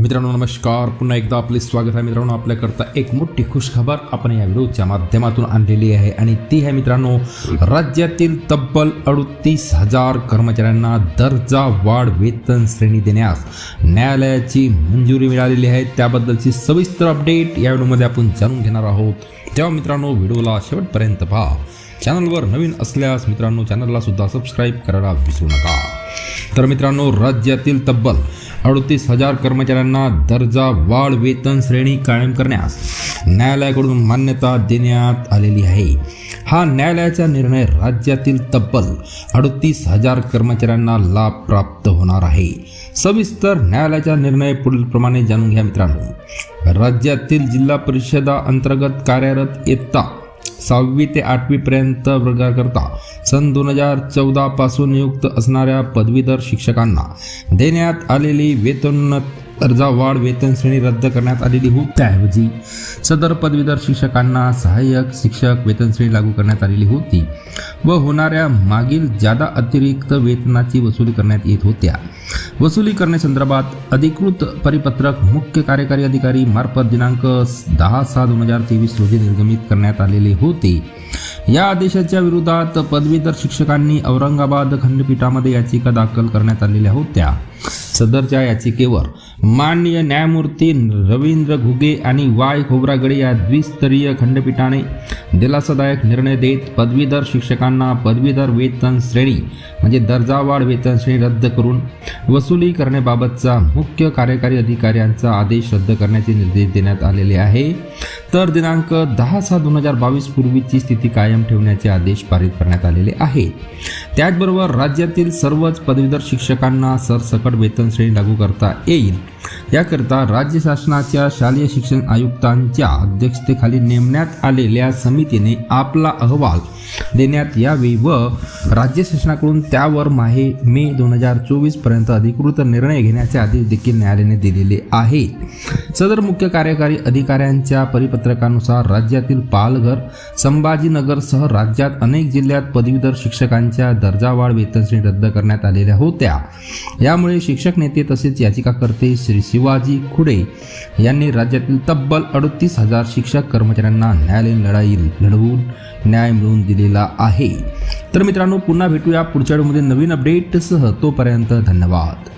मित्रांनो नमस्कार. पुन्हा एकदा आपले स्वागत आहे मित्रांनो. आपल्याकरता एक मोठी खुशखबर आपण या व्हिडिओच्या माध्यमातून आणलेली आहे. आणि ती आहे मित्रांनो राज्यातील तब्बल अडतीस हजार कर्मचाऱ्यांना दर्जा वाढ वेतन श्रेणी देण्यास न्यायालयाची मंजुरी मिळालेली आहे. त्याबद्दलची सविस्तर अपडेट या व्हिडिओमध्ये आपण जाणून घेणार आहोत. तेव्हा मित्रांनो व्हिडिओला शेवटपर्यंत पहा. चॅनलवर नवीन असल्यास मित्रांनो चॅनलला सुद्धा सबस्क्राईब करायला विसरू नका. तर मित्रांनो राज्यातील तब्बल अडतीस हजार कर्मचाऱ्यांना दर्जा वाढ वेतन श्रेणी कायम करण्यास न्यायालयाकडून मान्यता देण्यात आलेली आहे. हा न्यायालयाचा निर्णय राज्यातील तब्बल अडतीस हजार कर्मचाऱ्यांना लाभ प्राप्त होणार आहे. सविस्तर न्यायालयाचा निर्णय पुढील प्रमाणे जाणून घ्या मित्रांनो. राज्यातील जिल्हा परिषदा अंतर्गत कार्यरत इयत्ता सहावी ते आठवीपर्यंत वर्गाकरता सन दोन हजार चौदा पासून नियुक्त असणाऱ्या पदवीधर शिक्षकांना देण्यात आलेली वेतन अर्जावाढ वेतन श्रेणी रद्द करण्यात आलेली होती. त्याऐवजी सदर पदवीधर शिक्षकांना सहाय्यक शिक्षक वेतन श्रेणी लागू करण्यात आलेली होती व होणाऱ्या मागील जादा अतिरिक्त वेतनाची वसुली करण्यात येत होत्या. वसुली करण्यासंदर्भात अधिकृत परिपत्रक मुख्य कार्यकारी अधिकारी मार्फत दिनांक दहा सहा दोन हजार तेवीस रोजी निर्गमित करण्यात आलेले होते. या आदेशाच्या विरोधात पदवीधर शिक्षकांनी औरंगाबाद खंडपीठामध्ये याचिका दाखल करण्यात आलेल्या होत्या. सदरच्या याचिकेवर माननीय न्यायमूर्ती रवींद्र घुगे आणि वाय खोब्रागडे या द्विस्तरीय खंडपीठाने दिलासादायक निर्णय देत पदवीधर शिक्षकांना पदवीधर वेतन श्रेणी म्हणजे दर्जावाढ वेतन श्रेणी रद्द करून वसुली करण्याबाबतचा मुख्य कार्यकारी अधिकाऱ्यांचा आदेश रद्द करण्याचे निर्देश देण्यात आलेले आहे. तर दिनांक दहा सहा दोन हजार बावीस पूर्वीची स्थिती कायम ठेवण्याचे आदेश पारित करण्यात आलेले आहेत. त्याचबरोबर राज्यातील सर्वच पदवीधर शिक्षकांना सरसकट वेतन श्रेणी लागू करता येईल. याकरता राज्य शासनाच्या शालेय शिक्षण आयुक्तांच्या अध्यक्षतेखाली नेमण्यात आलेल्या समितीने आपला अहवाल देण्यात यावे व राज्य शासनाकडून त्यावर माहे मे दोन हजार चोवीसपर्यंत अधिकृत निर्णय घेण्याचे आदेश देखील न्यायालयाने दिलेले आहेत सदर मुख्य कार्यकारी अधिकाऱ्यांच्या परिपत्रकानुसार राज्यातील पालघर संभाजीनगरसह राज्यात अनेक जिल्ह्यात पदवीधर शिक्षकांच्या दर्जावाढ वेतनश्रेणी रद्द करण्यात आलेल्या होत्या. यामुळे शिक्षक नेते तसेच याचिकाकर्ते श्री शिवाजी खुडे यांनी राज्यातील तब्बल अडतीस हजार शिक्षक कर्मचाऱ्यांना न्यायालयीन लढाई लढवून न्याय मिळवून दिलेला आहे. तर मित्रांनो पुन्हा भेटूया पुढच्या व्हिडिओमध्ये. नवीन अपडेटसह तोपर्यंत धन्यवाद.